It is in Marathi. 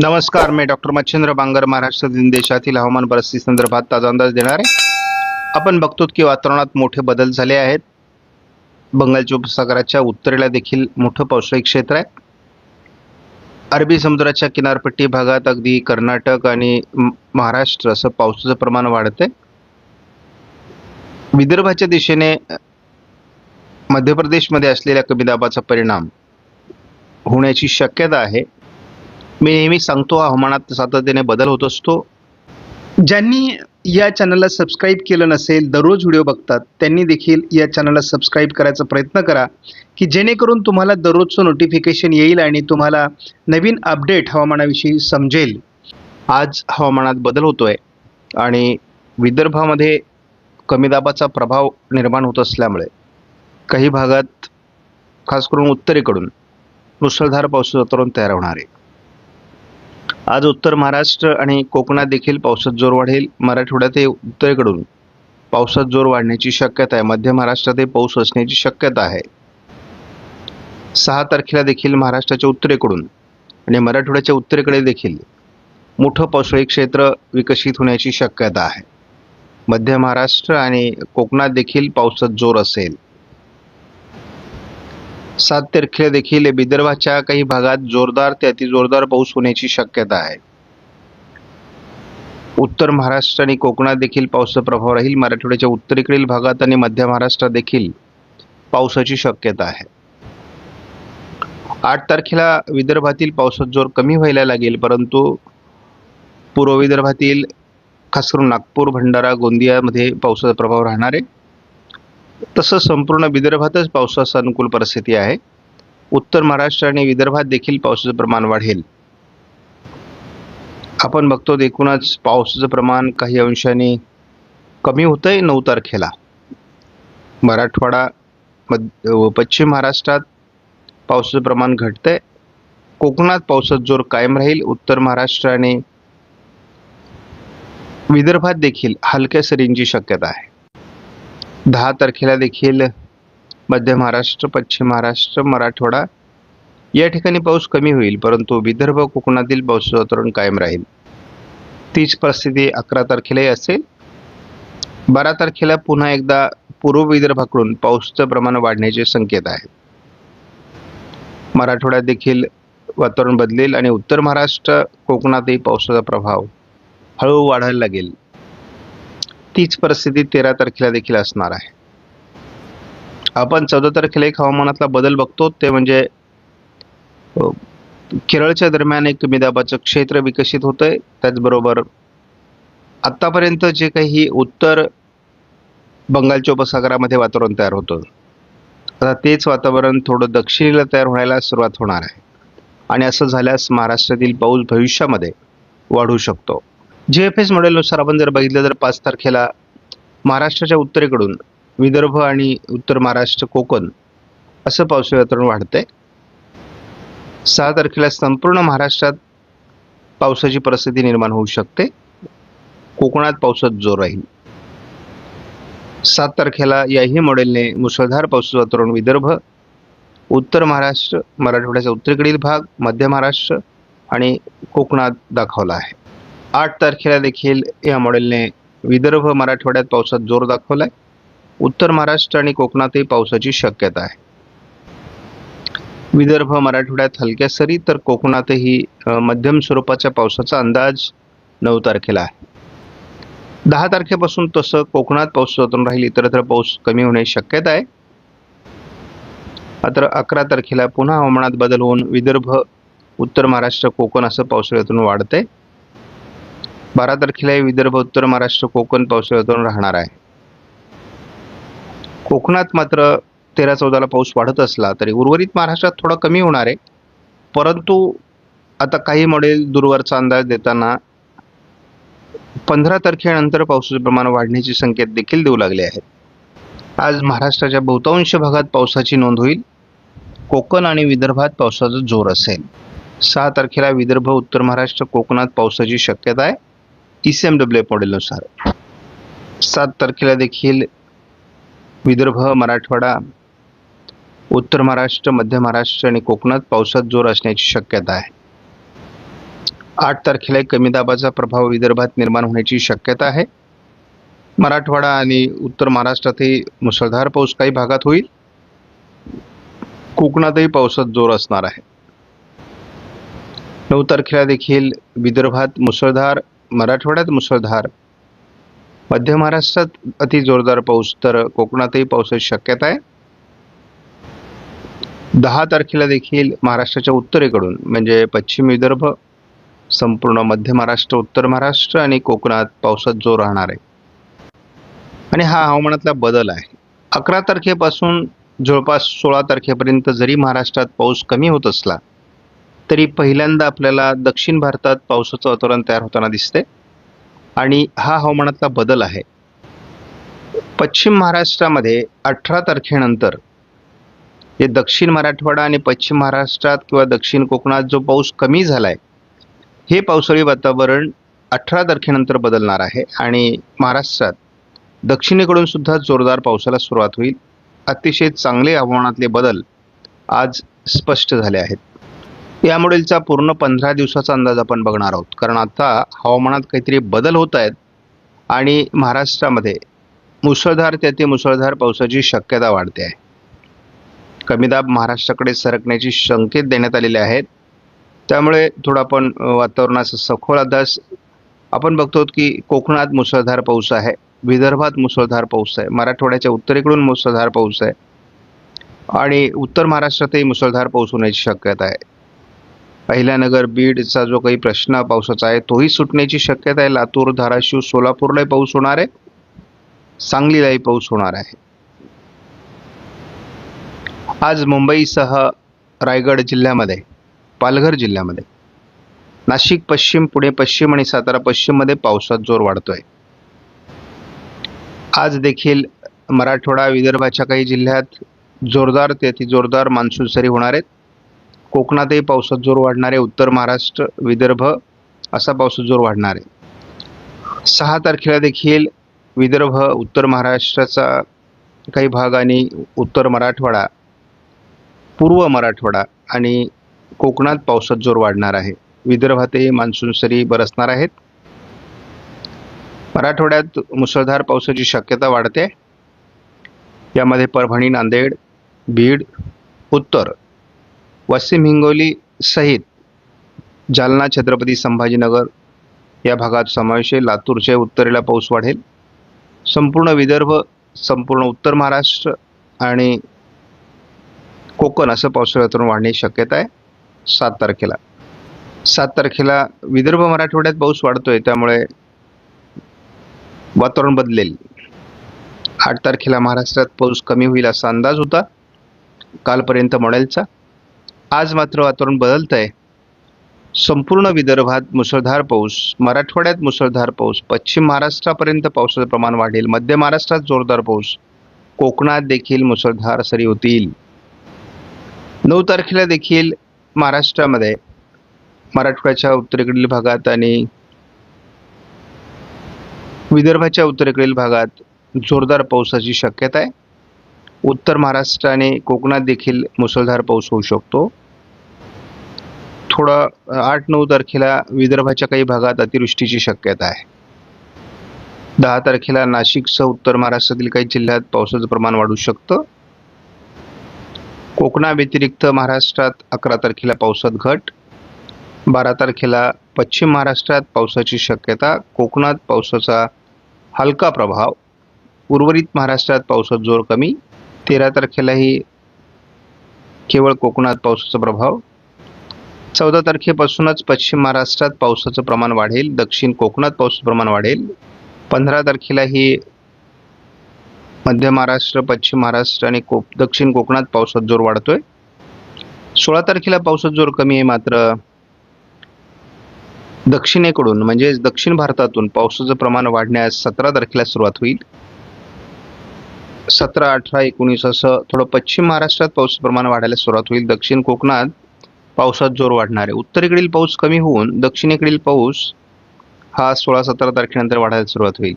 नमस्कार मी डॉक्टर मच्छिंद्र बांगर महाराष्ट्र दिन देशातील हवामान परिस्थिती संदर्भात ताजा अंदाज देणार. आहे आपण बघतो की वातावरणात मोठे बदल झाले आहेत. बंगालच्या उपसागराच्या उत्तरेला देखील मोठं पावसाळी क्षेत्र आहे. अरबी समुद्राच्या किनारपट्टी भागात अगदी कर्नाटक आणि महाराष्ट्र असं पावसाचं प्रमाण वाढते विदर्भाच्या दिशेने मध्य प्रदेशमध्ये असलेल्या कमी दाबाचा परिणाम होण्याची शक्यता आहे. मी नेहमी सांगतो हवामानात सातत्याने बदल होत असतो. ज्यांनी या चॅनलला सबस्क्राईब केलं नसेल दररोज व्हिडिओ बघतात त्यांनी देखील या चॅनलला सबस्क्राईब करायचा प्रयत्न करा की जेणेकरून तुम्हाला दररोजचं नोटिफिकेशन येईल आणि तुम्हाला नवीन अपडेट हवामानाविषयी समजेल. आज हवामानात बदल होतो आहे आणि विदर्भामध्ये कमी दाबाचा प्रभाव निर्माण होत असल्यामुळे काही भागात खास करून उत्तरेकडून मुसळधार पावसाचं वातावरण तयार होणार आहे. आज उत्तर महाराष्ट्र आणि कोकणात देखील पावसात जोर वाढेल. मराठवाड्यात उत्तरेकडून पावसात जोर वाढण्याची शक्यता आहे. मध्य महाराष्ट्रातही पाऊस असण्याची शक्यता आहे. सहा तारखेला देखील महाराष्ट्राच्या उत्तरेकडून आणि मराठवाड्याच्या उत्तरेकडे देखील मोठं पावसाळी क्षेत्र विकसित होण्याची शक्यता आहे. मध्य महाराष्ट्र आणि कोकणात देखील पावसात जोर असेल. सात तारखेला देखील विदर्भाच्या काही भागात जोरदार ते अतिजोरदार पाऊस होण्याची शक्यता आहे. उत्तर महाराष्ट्र आणि कोकणात देखील पावसाचा प्रभाव राहील. मराठवाड्याच्या उत्तरेकडील भागात आणि मध्य महाराष्ट्रात देखील पावसाची शक्यता आहे. आठ तारखेला विदर्भातील पावसाचा जोर कमी व्हायला लागेल परंतु पूर्व विदर्भातील खास करून नागपूर भंडारा गोंदियामध्ये पावसाचा प्रभाव राहणार आहे. तसं संपूर्ण विदर्भातच पावसास अनुकूल परिस्थिती आहे. उत्तर महाराष्ट्र आणि विदर्भात देखील पावसाचं प्रमाण वाढेल. आपण बघतो एकूणच पावसाचं प्रमाण काही अंशाने कमी होतं आहे नऊ तारखेला. मराठवाडा मध्य व पश्चिम महाराष्ट्रात पावसाचं प्रमाण घटतंय. कोकणात पावसाचा जोर कायम राहील. उत्तर महाराष्ट्र आणि विदर्भात देखील हलक्या सरींची शक्यता आहे. दहा तारखेला देखील मध्य महाराष्ट्र पश्चिम महाराष्ट्र मराठवाडा या ठिकाणी पाऊस कमी होईल परंतु विदर्भ कोकणातील पाऊस वातावरण कायम राहील. तीच परिस्थिती अकरा तारखेलाही असेल. बारा तारखेला पुन्हा एकदा पूर्व विदर्भाकडून पाऊसचं प्रमाण वाढण्याचे संकेत आहेत. मराठवाड्यात देखील वातावरण बदलेल आणि उत्तर महाराष्ट्र कोकणातही पावसाचा प्रभाव हळूहळू वाढायला लागेल. तीच परिस्थिती तेरा तारखेला देखील असणार आहे. आपण चौदा तारखेला एक हवामानातला बदल बघतो ते म्हणजे केरळच्या दरम्यान एक कमी दाबाचं क्षेत्र विकसित होतंय. त्याचबरोबर आत्तापर्यंत जे काही उत्तर बंगालच्या उपसागरामध्ये वातावरण तयार होतं आता तेच वातावरण थोडं दक्षिणेला तयार होण्याला सुरुवात होणार आहे. आणि असं झाल्यास महाराष्ट्रातील पाऊस भविष्यामध्ये वाढू शकतो. जे एफ एस मॉडेलनुसार आपण जर बघितलं तर पाच तारखेला महाराष्ट्राच्या उत्तरेकडून विदर्भ आणि उत्तर महाराष्ट्र कोकण असं पावसाळी वातावरण वाढतंय. सहा तारखेला संपूर्ण महाराष्ट्रात पावसाची परिस्थिती निर्माण होऊ शकते. कोकणात पावसात जोर राहील. सात तारखेला याही मॉडेलने मुसळधार पावसाचं वातावरण विदर्भ उत्तर महाराष्ट्र मराठवाड्याचा उत्तरेकडील भाग मध्य महाराष्ट्र आणि कोकणात दाखवला आहे. आठ तारखेला देखील या मॉडेलने विदर्भ मराठवाड्यात पावसात जोर दाखवलाय. उत्तर महाराष्ट्र आणि कोकणातही पावसाची शक्यता आहे. विदर्भ मराठवाड्यात हलक्या सरी तर कोकणातही मध्यम स्वरूपाच्या पावसाचा अंदाज नऊ तारखेला आहे. दहा तारखेपासून तसं कोकणात पाऊस वातावरण राहील इतरत्र पाऊस कमी होण्याची शक्यता आहे. मात्र अकरा तारखेला पुन्हा हवामानात बदल होऊन विदर्भ उत्तर महाराष्ट्र कोकण असं पावसाळ्यातून वाढतंय. बारा तारखेला विदर्भ उत्तर महाराष्ट्र कोकण पावसाळ्यातून राहणार आहे. कोकणात मात्र तेरा चौदाला पाऊस वाढत असला तरी उर्वरित महाराष्ट्रात थोडा कमी होणार आहे. परंतु आता काही मॉडेल दूरवरचा अंदाज देताना पंधरा तारखेनंतर पावसाचे प्रमाण वाढण्याचे संकेत देखील देऊ लागले आहेत. आज महाराष्ट्राच्या बहुतांश भागात पावसाची नोंद होईल. कोकण आणि विदर्भात पावसाचा जोर असेल. सहा तारखेला विदर्भ उत्तर महाराष्ट्र कोकणात पावसाची शक्यता आहे. ई सी एम डब्ल्यू मॉडेलनुसार. सात तारखेला देखील विदर्भ मराठवाडा उत्तर महाराष्ट्र मध्य महाराष्ट्र आणि कोकणात पावसात जोर असण्याची शक्यता आहे. आठ तारखेला कमी दाबाचा प्रभाव विदर्भात निर्माण होण्याची शक्यता आहे. मराठवाडा आणि उत्तर महाराष्ट्रातही मुसळधार पाऊस काही भागात होईल. कोकणातही पावसात जोर असणार आहे. नऊ तारखेला देखील विदर्भात मुसळधार मराठवाड्यात मुसळधार. मध्य महाराष्ट्रात अति जोरदार पाऊस तर कोकणातही पावसाची शक्यता आहे. दहा तारखेला देखील महाराष्ट्राच्या उत्तरेकडून म्हणजे पश्चिम विदर्भ संपूर्ण मध्य महाराष्ट्र उत्तर महाराष्ट्र आणि कोकणात पावसात जोर राहणार आहे. आणि हा हवामानातला बदल आहे. अकरा तारखेपासून जवळपास सोळा तारखेपर्यंत जरी महाराष्ट्रात पाऊस कमी होत असला तरी पहिल्यांदा आपल्याला दक्षिण भारतात पावसाचं वातावरण तयार होताना दिसते आणि हा हवामानातला बदल आहे. पश्चिम महाराष्ट्रामध्ये अठरा तारखेनंतर हे दक्षिण मराठवाडा आणि पश्चिम महाराष्ट्रात किंवा दक्षिण कोकणात जो पाऊस कमी झाला आहे हे पावसाळी वातावरण अठरा तारखेनंतर बदलणार आहे. आणि महाराष्ट्रात दक्षिणेकडून सुद्धा जोरदार पावसाला सुरुवात होईल. अतिशय चांगले हवामानातले बदल आज स्पष्ट झाले आहेत. यामुळेचा पूर्ण पंधरा दिवसाचा अंदाज आपण बघणार आहोत. कारण आता हवामानात काहीतरी बदल होत आहेत आणि महाराष्ट्रामध्ये मुसळधार ते अति मुसळधार पावसाची शक्यता वाढते आहे. कमी दाब महाराष्ट्राकडे सरकण्याची संकेत देण्यात आलेले आहेत. त्यामुळे थोडा आपण वातावरणाचा सखोल अंदाज आपण बघतो की कोकणात मुसळधार पाऊस आहे विदर्भात मुसळधार पाऊस आहे मराठवाड्याच्या उत्तरेकडून मुसळधार पाऊस आहे आणि उत्तर महाराष्ट्रातही मुसळधार पाऊस होण्याची शक्यता आहे. अहिल्यानगर बीडचा जो काही प्रश्न पावसाचा आहे तोही सुटण्याची शक्यता आहे. लातूर धाराशिव सोलापूरलाही पाऊस होणार आहे. सांगलीलाही पाऊस होणार आहे. आज मुंबईसह रायगड जिल्ह्यामध्ये पालघर जिल्ह्यामध्ये नाशिक पश्चिम पुणे पश्चिम आणि सातारा पश्चिममध्ये पावसात जोर वाढतोय. आज देखील मराठवाडा विदर्भाच्या काही जिल्ह्यात जोरदार ते जोरदार मान्सून सरी होणार आहेत. कोकणातही पावसात जोर वाढणार आहे उत्तर महाराष्ट्र विदर्भ असा पावसात जोर वाढणार. आहे सहा तारखेला देखील विदर्भ उत्तर महाराष्ट्राचा काही भाग आणि उत्तर मराठवाडा पूर्व मराठवाडा आणि कोकणात पावसात जोर वाढणार आहे. विदर्भातही मान्सून सरी बरसणार आहेत. मराठवाड्यात मुसळधार पावसाची शक्यता वाढते. यामध्ये परभणी नांदेड बीड उत्तर वाशिम हिंगोली सहित जालना छत्रपती संभाजीनगर या भागात समावेश आहे. लातूरच्या उत्तरेला पाऊस वाढेल. संपूर्ण विदर्भ संपूर्ण उत्तर महाराष्ट्र आणि कोकण असं पावसाळ्यातून वाढण्याची शक्यता आहे. सात तारखेला. सात तारखेला विदर्भ मराठवाड्यात पाऊस वाढतोय. त्यामुळे वातावरण बदलेल. आठ तारखेला महाराष्ट्रात पाऊस कमी होईल असा अंदाज होता. कालपर्यंत मॉडेलचा. आज मात्र वातावरण बदलत आहे संपूर्ण विदर्भात मुसळधार पाऊस मराठवाड्यात मुसळधार पाऊस पश्चिम महाराष्ट्रापर्यंत पावसाचं प्रमाण वाढेल मध्य महाराष्ट्रात जोरदार पाऊस कोकणात देखील मुसळधार सरी होतील. नऊ तारखेला देखील महाराष्ट्रामध्ये मराठवाड्याच्या उत्तरेकडील भागात आणि विदर्भाच्या उत्तरेकडील भागात जोरदार पावसाची शक्यता आहे. उत्तर महाराष्ट्र आणि कोकणात देखील मुसळधार पाऊस होऊ शकतो. थोडा आठ नऊ तारखेला विदर्भाच्या काही भागात अतिवृष्टीची शक्यता आहे. दहा तारखेला नाशिकसह उत्तर महाराष्ट्रातील काही जिल्ह्यात पावसाचं प्रमाण वाढू शकतं. कोकणाव्यतिरिक्त महाराष्ट्रात अकरा तारखेला पावसात घट बारा तारखेला पश्चिम महाराष्ट्रात पावसाची शक्यता कोकणात पावसाचा हलका प्रभाव उर्वरित महाराष्ट्रात पावसात जोर कमी तेरा तारखेलाही केवळ कोकणात पावसाचा प्रभाव. चौदा तारखेपासूनच पश्चिम महाराष्ट्रात पावसाचं प्रमाण वाढेल. दक्षिण कोकणात पावसाचं प्रमाण वाढेल. पंधरा तारखेलाही मध्य महाराष्ट्र पश्चिम महाराष्ट्र आणि कोक दक्षिण कोकणात पावसात जोर वाढतोय. सोळा तारखेला पावसात जोर कमी आहे मात्र दक्षिणेकडून म्हणजे दक्षिण भारतातून पावसाचं प्रमाण वाढण्यास सतरा तारखेला सुरुवात होईल. सतरा अठरा एकोणीस असं थोडं पश्चिम महाराष्ट्रात पाऊस प्रमाण वाढायला सुरुवात होईल. दक्षिण कोकणात पावसात जोर वाढणार. आहे उत्तरेकडील पाऊस कमी होऊन दक्षिणेकडील पाऊस हा सोळा सतरा तारखेनंतर वाढायला सुरुवात होईल.